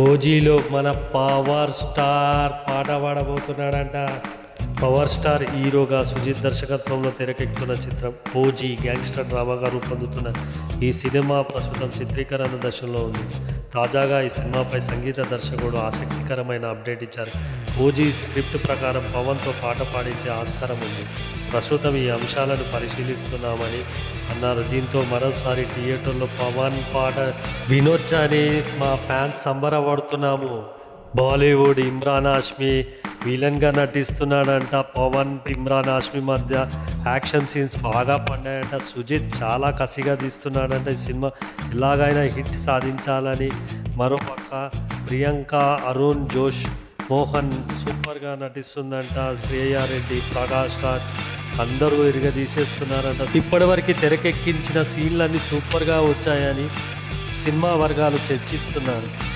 ఓజీలో మన power star పాట పాడబోతున్నాడంట. Power star హీరోగా సుజిత్ దర్శకత్వంలో తెరకెక్కుతున్న చిత్రం ఓజీ గ్యాంగ్స్టర్ డ్రామాగా రూపొందుతున్న ఈ సినిమా ప్రస్తుతం చిత్రీకరణ దశలో ఉంది. తాజాగా ఈ సినిమాపై సంగీత దర్శకుడు ఆసక్తికరమైన అప్డేట్ ఇచ్చారు. ఓజీ స్క్రిప్ట్ ప్రకారం పవన్తో పాట పాడించే ఆస్కారం ఉంది. ప్రస్తుతం ఈ అంశాలను పరిశీలిస్తున్నామని అన్నారు. దీంతో మరోసారి థియేటర్లో పవన్ పాట వినొచ్చని మా ఫ్యాన్స్ సంబరపడుతున్నాము. బాలీవుడ్ ఇమ్రాన్ హాష్మి విలన్గా నటిస్తున్నాడంట పవన్ ఇమ్రాన్ హాష్మి మధ్య. యాక్షన్ సీన్స్ బాగా పడ్డాయంట. సుజిత్ చాలా కసిగా తీస్తున్నాడంట ఈ సినిమా. ఎలాగైనా హిట్ సాధించాలని. మరోపక్క ప్రియాంక అరుణ్ జోష్ మోహన్ సూపర్గా నటిస్తుందంట శ్రేయా రెడ్డి ప్రకాష్ రాజ్. అందరూ ఇరుగ తీసేస్తున్నారంట ఇప్పటివరకు తెరకెక్కించిన సీన్లన్నీ సూపర్గా వచ్చాయని సినిమా వర్గాలు చర్చిస్తున్నారు.